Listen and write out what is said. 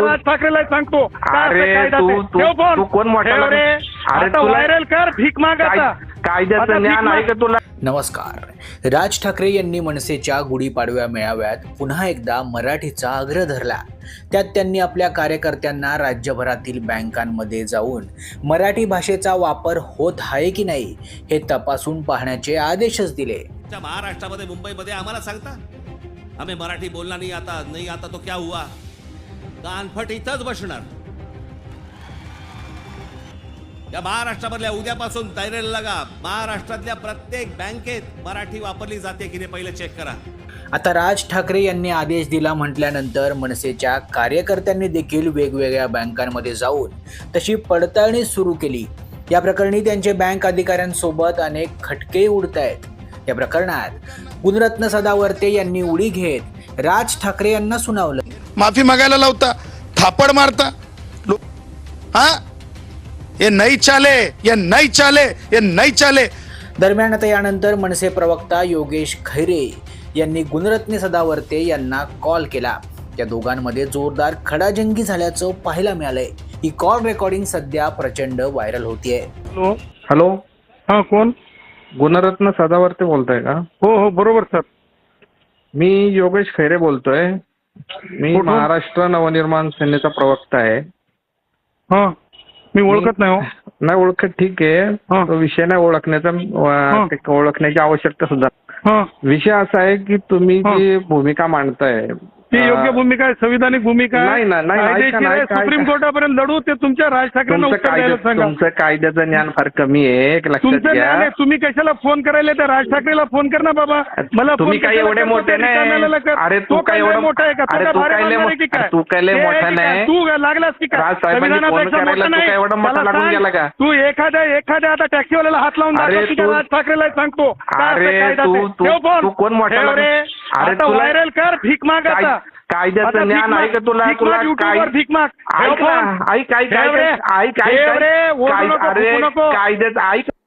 तू- राज ठाकरेला सांगतो काय अरे, तू- ते? कोण मोठा. अरे, व्हायरल कर भीक माग आता काय- आता. कायद्याचं ज्ञान आहे. का तुला? नमस्कार. राज ठाकरे यांनी मनसेच्या गुढीपाडव्या मेळाव्यात पुन्हा एकदा मराठीचा आग्रह धरला. त्यात त्यांनी आपल्या कार्यकर्त्यांना राज्यभरातील बँकांमध्ये जाऊन मराठी भाषेचा वापर होत आहे की नाही हे तपासून पाहण्याचे आदेशच दिले. महाराष्ट्रामध्ये मुंबईमध्ये आम्हाला सांगता? आम्ही मराठी बोलणार नाही आता नाही आता तो क्या हुआ? कानफट इथंच बसणार. या महाराष्ट्रामधल्या उद्यापासून तयारीला लागा. महाराष्ट्रातल्या प्रत्येक बँकेत मराठी वापरली जाते की नाही पहिले चेक करा. आता राज ठाकरे यांनी आदेश दिला म्हटल्यानंतर मनसेच्या कार्यकर्त्यांनी देखील वेगवेगळ्या बँकांमध्ये जाऊन तशी पडताळणी सुरू केली. या प्रकरणी त्यांचे बँक अधिकाऱ्यांसोबत अनेक खटके उडत आहेत या प्रकरणात गुणरत्न सदावर्ते यांनी उडी घेत राज ठाकरे यांना सुनावलं. माफी मागायला लावता थापड मारता. हा? ये नहीं चाले ये नहीं चाले ये नहीं चाले. दरम्यान आता यानंतर मनसे प्रवक्ता योगेश खैरे यांनी गुणरत्ने सदावर्ते यांना कॉल केला. या दोघांमध्ये जोरदार खडाजंगी झाल्याचं पाहायला मिळालंय. ही कॉल रेकॉर्डिंग सध्या प्रचंड व्हायरल होतीये. हॅलो हॅलो हा कोण? गुणरत्न सदावर्ते बोलताय का? हो हो बरोबर सर. मी योगेश खैरे बोलतोय. मी? महाराष्ट्र नवनिर्माण सेनेचा प्रवक्ता आहे. हा मी ओळखत नाही हो. नाही ओळखत ठीक आहे. तो विषय नाही ओळखण्याचा ओळखण्याची आवश्यकता सुद्धा. हा. विषय असा आहे की तुम्ही. जी भूमिका मांडताय ती योग्य भूमिका आहे संविधानिक भूमिका नाही ना, नाही, ऐका कायदेशीर ना, आहे. सुप्रीम. कोर्टापर्यंत लढू ते तुमच्या राज ठाकरेंना तुमचं उत्तर द्यायला कायद्या सांगा तुमचं कायद्याचं ज्ञान फार कमी आहे एक लक्षात तुमचं घ्या. तुम्ही कशाला फोन करायला तर राज ठाकरेला फोन कर ना बाबा मला तुम्ही फोन कशाला एवढे करतो? मोठे त्या नाही रिकाम्याला कर. अरे तो तू काय काय लय एवढं मोठा आहे का अरे तो तू काय काय लय आहे की काय? तू काय लय आहे मोठा काय? नाही तू लागलास की काय राज साहेबांनी फोन संविधानापेक्षा करायला मोठा तू काय एवढा नाही. मोठा मला लागून सांग, गेला का? तू एखाद्या एखाद्या आता टॅक्सीवाल्याला हात लावून अरे दाखव की काय तू- राज ठाकरेला सांगतो काय असं अरे कायदा तू- ते? तू- ठेव फोन. तू कोण मोठा ठेव लागून- रे. अरे आता तुला- व्हायरल कर भीक माग काय- आता कायद्याचं ज्ञान. आहे का तुला तुला. ठेव ऐक ना. ऐक ऐक. ऐक ऐक काय- अरे. कायद्याचं ऐक